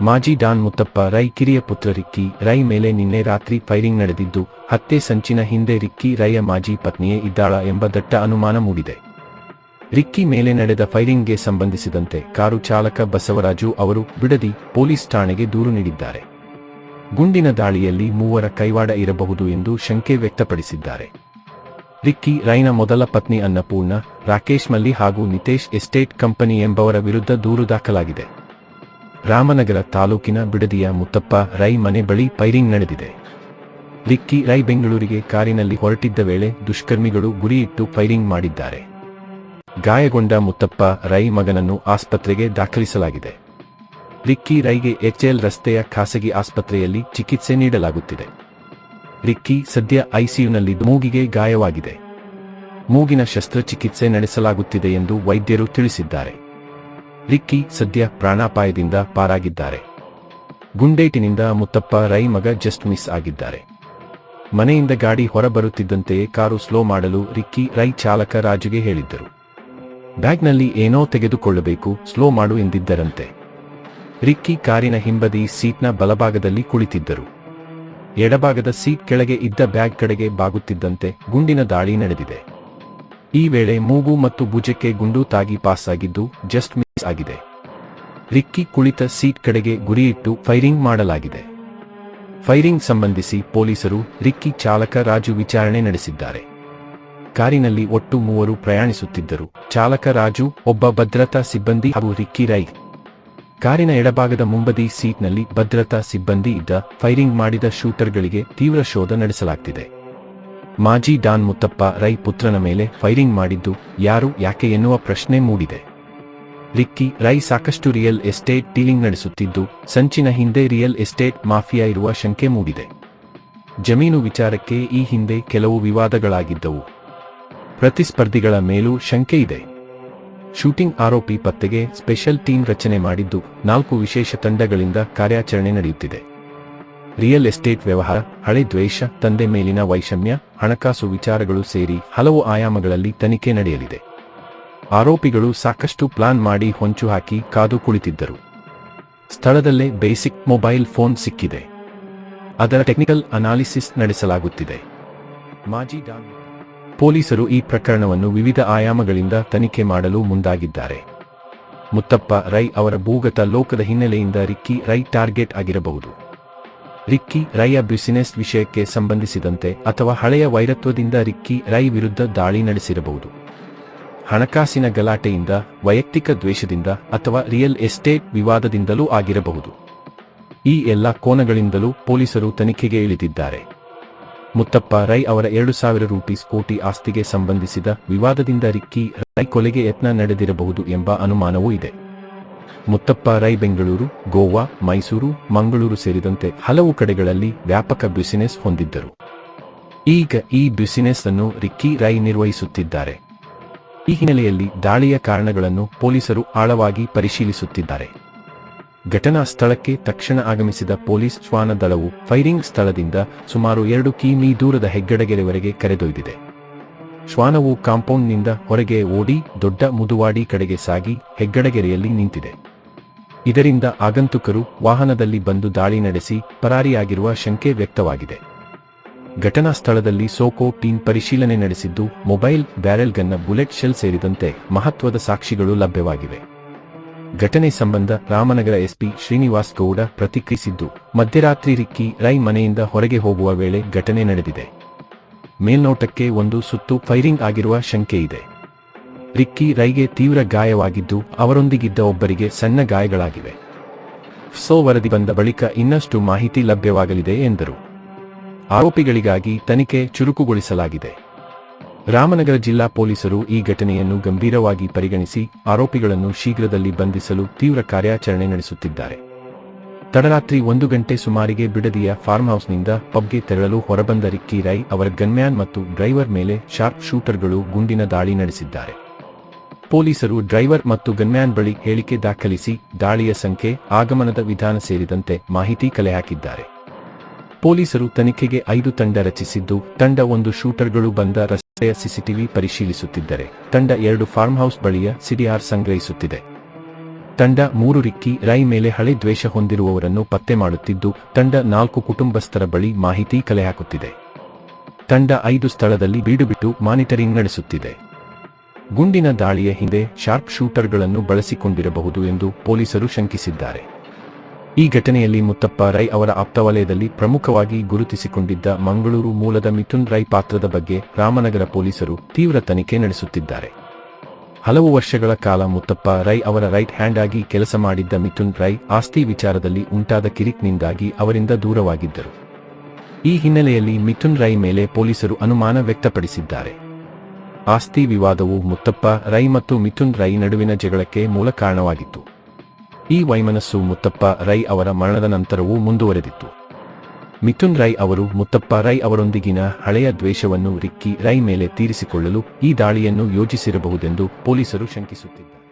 ಮಾಜಿ ಡಾನ್ ಮುತ್ತಪ್ಪ ರೈ ಕಿರಿಯ ಪುತ್ರ ರಿಕ್ಕಿ, ರೈ ಮೇಲೆ ನಿನ್ನೆ ರಾತ್ರಿ ಫೈರಿಂಗ್ ನಡೆದಿದ್ದು, ಹತ್ಯೆ ಸಂಚಿನ ಹಿಂದೆ ರಿಕ್ಕಿ, ರೈಯ ಮಾಜಿ ಪತ್ನಿಯೇ ಇದ್ದಾಳ ಎಂಬ ದಟ್ಟ ಅನುಮಾನ ಮೂಡಿದೆ. ರಿಕ್ಕಿ ಮೇಲೆ ನಡೆದ ಫೈರಿಂಗ್ಗೆ ಸಂಬಂಧಿಸಿದಂತೆ ಕಾರು ಚಾಲಕ ಬಸವರಾಜು ಅವರು ಬಿಡದಿ ಪೊಲೀಸ್ ಠಾಣೆಗೆ ದೂರು ನೀಡಿದ್ದಾರೆ. ಗುಂಡಿನ ದಾಳಿಯಲ್ಲಿ ಮೂವರ ಕೈವಾಡ ಇರಬಹುದು ಎಂದು ಶಂಕೆ ವ್ಯಕ್ತಪಡಿಸಿದ್ದಾರೆ. ರಿಕ್ಕಿ, ರೈನ ಮೊದಲ ಪತ್ನಿ ಅನ್ನಪೂರ್ಣ ರಾಕೇಶ್ ಮಲ್ಲಿ ಹಾಗೂ ನಿತೇಶ್ ಎಸ್ಟೇಟ್ ಕಂಪನಿ ಎಂಬವರ ವಿರುದ್ಧ ದೂರು ದಾಖಲಾಗಿದೆ. ರಾಮನಗರ ತಾಲೂಕಿನ ಬಿಡದಿಯ ಮುತ್ತಪ್ಪ ರೈ ಮನೆ ಬಳಿ ಫೈರಿಂಗ್ ನಡೆದಿದೆ. ರಿಕ್ಕಿ ರೈ ಬೆಂಗಳೂರಿಗೆ ಕಾರಿನಲ್ಲಿ ಹೊರಟಿದ್ದ ವೇಳೆ ದುಷ್ಕರ್ಮಿಗಳು ಗುರಿಯಿಟ್ಟು ಫೈರಿಂಗ್ ಮಾಡಿದ್ದಾರೆ. ಗಾಯಗೊಂಡ ಮುತ್ತಪ್ಪ ರೈ ಮಗನನ್ನು ಆಸ್ಪತ್ರೆಗೆ ದಾಖಲಿಸಲಾಗಿದೆ. ರಿಕ್ಕಿ ರೈಗೆ ಎಚ್ಎಲ್ ರಸ್ತೆಯ ಖಾಸಗಿ ಆಸ್ಪತ್ರೆಯಲ್ಲಿ ಚಿಕಿತ್ಸೆ ನೀಡಲಾಗುತ್ತಿದೆ. ರಿಕ್ಕಿ ಸದ್ಯ ಐಸಿಯುನಲ್ಲಿ ಮೂಗಿಗೆ ಗಾಯವಾಗಿದೆ. ಮೂಗಿನ ಶಸ್ತ್ರಚಿಕಿತ್ಸೆ ನಡೆಸಲಾಗುತ್ತಿದೆ ಎಂದು ವೈದ್ಯರು ತಿಳಿಸಿದ್ದಾರೆ. ರಿಕ್ಕಿ ಸದ್ಯ ಪ್ರಾಣಾಪಾಯದಿಂದ ಪಾರಾಗಿದ್ದಾರೆ. ಗುಂಡೇಟಿನಿಂದ ಮುತ್ತಪ್ಪ ರೈ ಮಗ ಜಸ್ಟ್ ಮಿಸ್ ಆಗಿದ್ದಾರೆ. ಮನೆಯಿಂದ ಗಾಡಿ ಹೊರಬರುತ್ತಿದ್ದಂತೆಯೇ ಕಾರು ಸ್ಲೋ ಮಾಡಲು ರಿಕ್ಕಿ ರೈ ಚಾಲಕ ರಾಜುಗೆ ಹೇಳಿದ್ದರು. ಬ್ಯಾಗ್ನಲ್ಲಿ ಏನೋ ತೆಗೆದುಕೊಳ್ಳಬೇಕು, ಸ್ಲೋ ಮಾಡು ಎಂದಿದ್ದರಂತೆ. ರಿಕ್ಕಿ ಕಾರಿನ ಹಿಂಬದಿ ಸೀಟ್ನ ಬಲಭಾಗದಲ್ಲಿ ಕುಳಿತಿದ್ದರು. ಎಡಭಾಗದ ಸೀಟ್ ಕೆಳಗೆ ಇದ್ದ ಬ್ಯಾಗ್ ಕಡೆಗೆ ಬಾಗುತ್ತಿದ್ದಂತೆ ಗುಂಡಿನ ದಾಳಿ ನಡೆದಿದೆ. ಈ ವೇಳೆ ಮೂಗು ಮತ್ತು ಭುಜಕ್ಕೆ ಗುಂಡು ತಾಗಿ ಪಾಸ್ ಆಗಿದ್ದು ಜಸ್ಟ್ ಆಗಿದೆ. ರಿಕ್ಕಿ ಕುಳಿತ ಸೀಟ್ ಕಡೆಗೆ ಗುರಿಯಿಟ್ಟು ಫೈರಿಂಗ್ ಮಾಡಲಾಗಿದೆ. ಫೈರಿಂಗ್ ಸಂಬಂಧಿಸಿ ಪೊಲೀಸರು ರಿಕ್ಕಿ ಚಾಲಕ ರಾಜು ವಿಚಾರಣೆ ನಡೆಸಿದ್ದಾರೆ. ಕಾರಿನಲ್ಲಿ ಒಟ್ಟು ಮೂವರು ಪ್ರಯಾಣಿಸುತ್ತಿದ್ದರು. ಚಾಲಕ ರಾಜು, ಒಬ್ಬ ಭದ್ರತಾ ಸಿಬ್ಬಂದಿ ಹಾಗೂ ರಿಕ್ಕಿ ರೈ. ಕಾರಿನ ಎಡಭಾಗದ ಮುಂಬದಿ ಸೀಟ್ನಲ್ಲಿ ಭದ್ರತಾ ಸಿಬ್ಬಂದಿ ಇದ್ದ ಫೈರಿಂಗ್ ಮಾಡಿದ ಶೂಟರ್ಗಳಿಗೆ ತೀವ್ರ ಶೋಧ ನಡೆಸಲಾಗ್ತಿದೆ. ಮಾಜಿ ಡಾನ್ ಮುತ್ತಪ್ಪ ರೈ ಪುತ್ರನ ಮೇಲೆ ಫೈರಿಂಗ್ ಮಾಡಿದ್ದು ಯಾರು ಯಾಕೆ ಎನ್ನುವ ಪ್ರಶ್ನೆ ಮೂಡಿದೆ. ರಿಕ್ಕಿ ರೈ ಸಾಕಷ್ಟು ರಿಯಲ್ ಎಸ್ಟೇಟ್ ಡೀಲಿಂಗ್ ನಡೆಸುತ್ತಿದ್ದು, ಸಂಚಿನ ಹಿಂದೆ ರಿಯಲ್ ಎಸ್ಟೇಟ್ ಮಾಫಿಯಾ ಇರುವ ಶಂಕೆ ಮೂಡಿದೆ. ಜಮೀನು ವಿಚಾರಕ್ಕೆ ಈ ಹಿಂದೆ ಕೆಲವು ವಿವಾದಗಳಾಗಿದ್ದವು. ಪ್ರತಿಸ್ಪರ್ಧಿಗಳ ಮೇಲೂ ಶಂಕೆ ಇದೆ. ಶೂಟಿಂಗ್ ಆರೋಪಿ ಪತ್ತೆಗೆ ಸ್ಪೆಷಲ್ ಟೀಮ್ ರಚನೆ ಮಾಡಿದ್ದು, ನಾಲ್ಕು ವಿಶೇಷ ತಂಡಗಳಿಂದ ಕಾರ್ಯಾಚರಣೆ ನಡೆಯುತ್ತಿದೆ. ರಿಯಲ್ ಎಸ್ಟೇಟ್ ವ್ಯವಹಾರ, ಹಳೆ ದ್ವೇಷ, ತಂದೆ ಮೇಲಿನ ವೈಷಮ್ಯ, ಹಣಕಾಸು ವಿಚಾರಗಳು ಸೇರಿ ಹಲವು ಆಯಾಮಗಳಲ್ಲಿ ತನಿಖೆ ನಡೆಯಲಿದೆ. ಆರೋಪಿಗಳು ಸಾಕಷ್ಟು ಪ್ಲಾನ್ ಮಾಡಿ ಹೊಂಚು ಹಾಕಿ ಕಾದು ಕುಳಿತಿದ್ದರು. ಸ್ಥಳದಲ್ಲೇ ಬೇಸಿಕ್ ಮೊಬೈಲ್ ಫೋನ್ ಸಿಕ್ಕಿದೆ. ಅದರ ಟೆಕ್ನಿಕಲ್ ಅನಾಲಿಸಿಸ್ ನಡೆಸಲಾಗುತ್ತಿದೆ. ಮಾಜಿ ಡಾನ್ ಪೊಲೀಸರು ಈ ಪ್ರಕರಣವನ್ನು ವಿವಿಧ ಆಯಾಮಗಳಿಂದ ತನಿಖೆ ಮಾಡಲು ಮುಂದಾಗಿದ್ದಾರೆ. ಮುತ್ತಪ್ಪ ರೈ ಅವರ ಭೂಗತ ಲೋಕದ ಹಿನ್ನೆಲೆಯಿಂದ ರಿಕ್ಕಿ ರೈ ಟಾರ್ಗೆಟ್ ಆಗಿರಬಹುದು. ರಿಕ್ಕಿ ರೈಯ ಬಿಸಿನೆಸ್ ವಿಷಯಕ್ಕೆ ಸಂಬಂಧಿಸಿದಂತೆ ಅಥವಾ ಹಳೆಯ ವೈರತ್ವದಿಂದ ರಿಕ್ಕಿ ರೈ ವಿರುದ್ಧ ದಾಳಿ ನಡೆಸಿರಬಹುದು. ಹಣಕಾಸಿನ ಗಲಾಟೆಯಿಂದ, ವೈಯಕ್ತಿಕ ದ್ವೇಷದಿಂದ ಅಥವಾ ರಿಯಲ್ ಎಸ್ಟೇಟ್ ವಿವಾದದಿಂದಲೂ ಆಗಿರಬಹುದು. ಈ ಎಲ್ಲ ಕೋನಗಳಿಂದಲೂ ಪೊಲೀಸರು ತನಿಖೆಗೆ ಇಳಿದಿದ್ದಾರೆ. ಮುತ್ತಪ್ಪ ರೈ ಅವರ ಎರಡು ಸಾವಿರ ರೂಪೀಸ್ ಕೋಟಿ ಆಸ್ತಿಗೆ ಸಂಬಂಧಿಸಿದ ವಿವಾದದಿಂದ ರಿಕ್ಕಿ ರೈ ಕೊಲೆಗೆ ಯತ್ನ ನಡೆದಿರಬಹುದು ಎಂಬ ಅನುಮಾನವೂ ಇದೆ. ಮುತ್ತಪ್ಪ ರೈ ಬೆಂಗಳೂರು, ಗೋವಾ, ಮೈಸೂರು, ಮಂಗಳೂರು ಸೇರಿದಂತೆ ಹಲವು ಕಡೆಗಳಲ್ಲಿ ವ್ಯಾಪಕ ಬ್ಯುಸಿನೆಸ್ ಹೊಂದಿದ್ದರು. ಈಗ ಈ ಬ್ಯುಸಿನೆಸ್ ಅನ್ನು ರಿಕ್ಕಿ ರೈ ನಿರ್ವಹಿಸುತ್ತಿದ್ದಾರೆ. ಈ ಹಿನ್ನೆಲೆಯಲ್ಲಿ ದಾಳಿಯ ಕಾರಣಗಳನ್ನು ಪೊಲೀಸರು ಆಳವಾಗಿ ಪರಿಶೀಲಿಸುತ್ತಿದ್ದಾರೆ. ಘಟನಾ ಸ್ಥಳಕ್ಕೆ ತಕ್ಷಣ ಆಗಮಿಸಿದ ಪೊಲೀಸ್ ಶ್ವಾನ ದಳವು ಫೈರಿಂಗ್ ಸ್ಥಳದಿಂದ ಸುಮಾರು ಎರಡು ಕಿಮೀ ದೂರದ ಹೆಗ್ಗಡಗೆರೆವರೆಗೆ ಕರೆದೊಯ್ದಿದೆ. ಶ್ವಾನವು ಕಾಂಪೌಂಡ್ನಿಂದ ಹೊರಗೆ ಓಡಿ ದೊಡ್ಡ ಮುದುವಾಡಿ ಕಡೆಗೆ ಸಾಗಿ ಹೆಗ್ಗಡಗೆರೆಯಲ್ಲಿ ನಿಂತಿದೆ. ಇದರಿಂದ ಆಗಂತುಕರು ವಾಹನದಲ್ಲಿ ಬಂದು ದಾಳಿ ನಡೆಸಿ ಪರಾರಿಯಾಗಿರುವ ಶಂಕೆ ವ್ಯಕ್ತವಾಗಿದೆ. ಘಟನಾ ಸ್ಥಳದಲ್ಲಿ ಸೋಕೋ ಟೀಮ್ ಪರಿಶೀಲನೆ ನಡೆಸಿದ್ದು, ಮೊಬೈಲ್ ಬ್ಯಾರೆಲ್ ಗನ್ನ ಬುಲೆಟ್ ಶೆಲ್ ಸೇರಿದಂತೆ ಮಹತ್ವದ ಸಾಕ್ಷಿಗಳು ಲಭ್ಯವಾಗಿವೆ. ಘಟನೆ ಸಂಬಂಧ ರಾಮನಗರ ಎಸ್ಪಿ ಶ್ರೀನಿವಾಸ್ ಗೌಡ ಪ್ರತಿಕ್ರಿಯಿಸಿದ್ದು, ಮಧ್ಯರಾತ್ರಿ ರಿಕ್ಕಿ ರೈ ಮನೆಯಿಂದ ಹೊರಗೆ ಹೋಗುವ ವೇಳೆ ಘಟನೆ ನಡೆದಿದೆ. ಮೇಲ್ನೋಟಕ್ಕೆ ಒಂದು ಸುತ್ತು ಫೈರಿಂಗ್ ಆಗಿರುವ ಶಂಕೆ ಇದೆ. ರಿಕ್ಕಿ ರೈಗೆ ತೀವ್ರ ಗಾಯವಾಗಿದ್ದು, ಅವರೊಂದಿಗಿದ್ದ ಒಬ್ಬರಿಗೆ ಸಣ್ಣ ಗಾಯಗಳಾಗಿವೆ. ಸೋ ವರದಿ ಬಂದ ಬಳಿಕ ಇನ್ನಷ್ಟು ಮಾಹಿತಿ ಲಭ್ಯವಾಗಲಿದೆ ಎಂದರು. ಆರೋಪಿಗಳಿಗಾಗಿ ತನಿಖೆ ಚುರುಕುಗೊಳಿಸಲಾಗಿದೆ. ರಾಮನಗರ ಜಿಲ್ಲಾ ಪೊಲೀಸರು ಈ ಘಟನೆಯನ್ನು ಗಂಭೀರವಾಗಿ ಪರಿಗಣಿಸಿ ಆರೋಪಿಗಳನ್ನು ಶೀಘ್ರದಲ್ಲಿ ಬಂಧಿಸಲು ತೀವ್ರ ಕಾರ್ಯಾಚರಣೆ ನಡೆಸುತ್ತಿದ್ದಾರೆ. ತಡರಾತ್ರಿ ಒಂದು ಗಂಟೆ ಸುಮಾರಿಗೆ ಬಿಡದಿಯ ಫಾರ್ಮ್ ಹೌಸ್ನಿಂದ ಪಬ್ಗೆ ತೆರಳಲು ಹೊರಬಂದ ರಿಕ್ಕಿ ರೈ ಅವರ ಗನ್ಮ್ಯಾನ್ ಮತ್ತು ಡ್ರೈವರ್ ಮೇಲೆ ಶಾರ್ಪ್ ಶೂಟರ್ಗಳು ಗುಂಡಿನ ದಾಳಿ ನಡೆಸಿದ್ದಾರೆ. ಪೊಲೀಸರು ಡ್ರೈವರ್ ಮತ್ತು ಗನ್ಮ್ಯಾನ್ ಬಳಿ ಹೇಳಿಕೆ ದಾಖಲಿಸಿ ದಾಳಿಯ ಸಂಖ್ಯೆ, ಆಗಮನದ ವಿಧಾನ ಸೇರಿದಂತೆ ಮಾಹಿತಿ ಕಲೆ ಹಾಕಿದ್ದಾರೆ. ಪೊಲೀಸರು ತನಿಖೆಗೆ ಐದು ತಂಡ ರಚಿಸಿದ್ದು, ತಂಡ ಒಂದು ಶೂಟರ್ಗಳು ಬಂದ ರಸ್ತೆಯ ಸಿಸಿಟಿವಿ ಪರಿಶೀಲಿಸುತ್ತಿದ್ದರೆ, ತಂಡ ಎರಡು ಫಾರ್ಮ್ ಹೌಸ್ ಬಳಿಯ ಸಿಡಿಆರ್ ಸಂಗ್ರಹಿಸುತ್ತಿದೆ. ತಂಡ ಮೂರು ರಿಕ್ಕಿ, ರೈ ಮೇಲೆ ಹಳೆ ದ್ವೇಷ ಹೊಂದಿರುವವರನ್ನು ಪತ್ತೆ ಮಾಡುತ್ತಿದ್ದು, ತಂಡ ನಾಲ್ಕು ಕುಟುಂಬಸ್ಥರ ಬಳಿ ಮಾಹಿತಿ ಕಲೆ ಹಾಕುತ್ತಿದೆ ತಂಡ ಐದು ಸ್ಥಳದಲ್ಲಿ ಬೀಡುಬಿಟ್ಟು ಮಾನಿಟರಿಂಗ್ ನಡೆಸುತ್ತಿದೆ. ಗುಂಡಿನ ದಾಳಿಯ ಹಿಂದೆ ಶಾರ್ಪ್ ಶೂಟರ್ಗಳನ್ನು ಬಳಸಿಕೊಂಡಿರಬಹುದು ಎಂದು ಪೊಲೀಸರು ಶಂಕಿಸಿದ್ದಾರೆ. ಈ ಘಟನೆಯಲ್ಲಿ ಮುತ್ತಪ್ಪ ರೈ ಅವರ ಆಪ್ತವಲಯದಲ್ಲಿ ಪ್ರಮುಖವಾಗಿ ಗುರುತಿಸಿಕೊಂಡಿದ್ದ ಮಂಗಳೂರು ಮೂಲದ ಮಿಥುನ್ ರೈ ಪಾತ್ರದ ಬಗ್ಗೆ ರಾಮನಗರ ಪೊಲೀಸರು ತೀವ್ರ ತನಿಖೆ ನಡೆಸುತ್ತಿದ್ದಾರೆ. ಹಲವು ವರ್ಷಗಳ ಕಾಲ ಮುತ್ತಪ್ಪ ರೈ ಅವರ ರೈಟ್ ಹ್ಯಾಂಡ್ ಆಗಿ ಕೆಲಸ ಮಾಡಿದ್ದ ಮಿಥುನ್ ರೈ ಆಸ್ತಿ ವಿಚಾರದಲ್ಲಿ ಉಂಟಾದ ಕಿರಿಕ್ನಿಂದಾಗಿ ಅವರಿಂದ ದೂರವಾಗಿದ್ದರು. ಈ ಹಿನ್ನೆಲೆಯಲ್ಲಿ ಮಿಥುನ್ ರೈ ಮೇಲೆ ಪೊಲೀಸರು ಅನುಮಾನ ವ್ಯಕ್ತಪಡಿಸಿದ್ದಾರೆ. ಆಸ್ತಿ ವಿವಾದವು ಮುತ್ತಪ್ಪ ರೈ ಮತ್ತು ಮಿಥುನ್ ರೈ ನಡುವಿನ ಜಗಳಕ್ಕೆ ಮೂಲ ಕಾರಣವಾಗಿತ್ತು. ಈ ವೈಮನಸ್ಸು ಮುತ್ತಪ್ಪ ರೈ ಅವರ ಮರಣದ ನಂತರವೂ ಮುಂದುವರೆದಿತ್ತು. ಮಿಥುನ್ ರೈ ಅವರು ಮುತ್ತಪ್ಪ ರೈ ಅವರೊಂದಿಗಿನ ಹಳೆಯ ದ್ವೇಷವನ್ನು ರಿಕ್ಕಿ ರೈ ಮೇಲೆ ತೀರಿಸಿಕೊಳ್ಳಲು ಈ ದಾಳಿಯನ್ನು ಯೋಜಿಸಿರಬಹುದೆಂದು ಪೊಲೀಸರು ಶಂಕಿಸುತ್ತಿದ್ದಾರೆ.